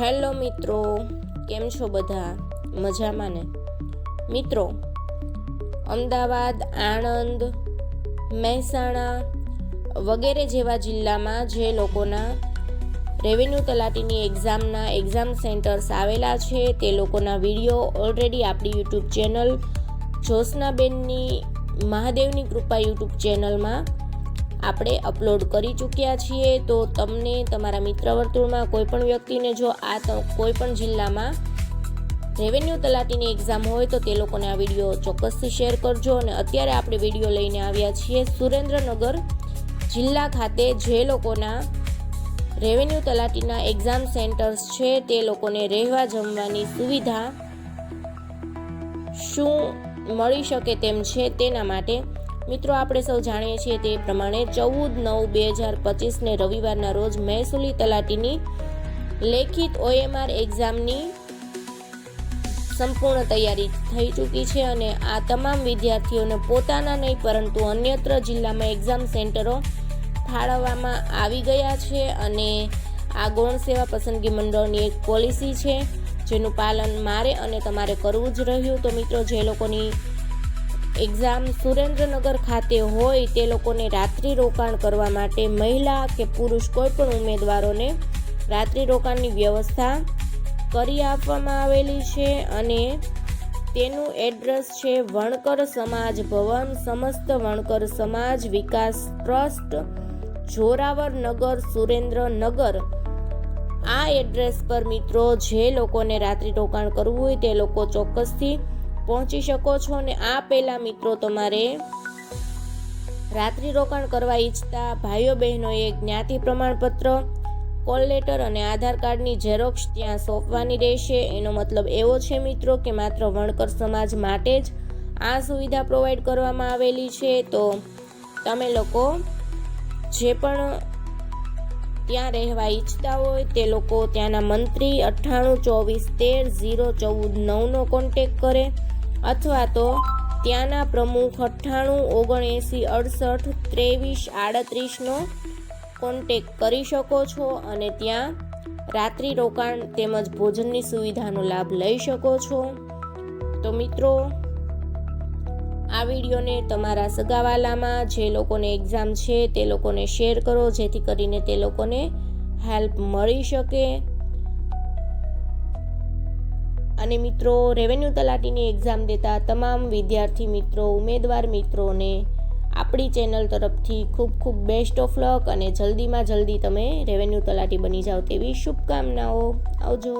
Hello મિત્રો, કેમ છો બધા? મજામાં ને? મિત્રો, અમદાવાદ, આણંદ, મહેસાણા વગેરે જેવા જિલ્લામાં જે લોકોના રેવન્યુ તલાટીની એક્ઝામના એક્ઝામ સેન્ટર્સ આવેલા છે, તે લોકોના વીડિયો ઓલરેડી આપણી યુટ્યુબ ચેનલ જ્યોત્સનાબેનની મહાદેવની કૃપા યુટ્યુબ ચેનલમાં આપણે અપલોડ કરી ચૂક્યા છીએ, તો તમને તમારા મિત્ર વર્તુળમાં કોઈ પણ વ્યક્તિને જો આ ત- કોઈ પણ જિલ્લામાં રેવન્યુ તલાટીની એક્ઝામ હોય, તો તે લોકોને આ વીડિયો ચોક્કસથી શેર કરજો. અને અત્યારે આપણે વીડિયો લઈને આવ્યા છીએ સુરેન્દ્રનગર જિલ્લા ખાતે, જે લોકોના રેવન્યુ તલાટીના એક્ઝામ સેન્ટર્સ છે, તે લોકોને રહેવા જમવાની સુવિધા શું મળી શકે તેમ છે, તેના માટે મિત્રો, આપણે સૌ જાણીએ છીએ તે પ્રમાણે ચૌદ નવ બે હજાર પચીસને રવિવારના રોજ મહેસૂલી તલાટીની લેખિત ઓએમઆર એક્ઝામની સંપૂર્ણ તૈયારી થઈ ચૂકી છે અને આ તમામ વિદ્યાર્થીઓને પોતાના નહીં, પરંતુ અન્યત્ર જિલ્લામાં એક્ઝામ સેન્ટરો ફાળવવામાં આવી ગયા છે અને આ ગૌણ સેવા પસંદગી મંડળની એક પોલિસી છે, જેનું પાલન મારે અને તમારે કરવું જ રહ્યું. તો મિત્રો, જે લોકોની એક્ઝામ સુરેન્દ્રનગર ખાતે હોય તે લોકોને રાત્રિ રોકાણ કરવા માટે મહિલા કે પુરુષ કોઈપણ ઉમેદવારોને રાત્રિ રોકાણની વ્યવસ્થા કરી આપવામાં આવેલી છે અને તેનું એડ્રેસ છે વણકર સમાજ ભવન, સમસ્ત વણકર સમાજ વિકાસ ટ્રસ્ટ, જોરાવર નગર, સુરેન્દ્રનગર. આ એડ્રેસ પર મિત્રો, જે લોકોને રાત્રિ રોકાણ કરવું હોય તે લોકો ચોક્કસથી પહોંચી શકો છો અને આ પહેલાં મિત્રો તમારે રાત્રિ રોકાણ કરવા ઈચ્છતા ભાઈઓ બહેનોએ જ્ઞાતિ પ્રમાણપત્ર, કોલ લેટર અને આધાર કાર્ડની ઝેરોક્ષ ત્યાં સોંપવાની રહેશે. એનો મતલબ એવો છે મિત્રો કે માત્ર વણકર સમાજ માટે જ આ સુવિધા પ્રોવાઈડ કરવામાં આવેલી છે. તો તમે લોકો જે પણ ત્યાં રહેવા ઈચ્છતા હોય તે લોકો ત્યાંના મંત્રી અઠ્ઠાણું ચોવીસ તેર ઝીરો ચૌદ નવનો કોન્ટેક કરે. અથવા તો ત્યાંના પ્રમુખ અઠ્ઠાણું, ઓગણએંસી, અડસઠ, ત્રેવીસ, આડત્રીસનો કોન્ટેક કરી શકો છો અને ત્યાં રાત્રિ રોકાણ તેમજ ભોજનની સુવિધાનો લાભ લઈ શકો છો. તો મિત્રો, આ વિડીયોને તમારા સગાવાલામાં જે લોકોને એક્ઝામ છે તે લોકોને શેર કરો, જેથી કરીને તે લોકોને હેલ્પ મળી શકે. અને મિત્રો રેવન્યુ તલાટીની એક્ઝામ દેતા તમામ વિદ્યાર્થી મિત્રો, ઉમેદવાર મિત્રોને આપણી ચેનલ તરફથી ખૂબ ખૂબ બેસ્ટ ઓફ લક અને જલ્દીમાં જલ્દી તમે રેવન્યુ તલાટી બની જાઓ તેવી શુભકામનાઓ. આવજો.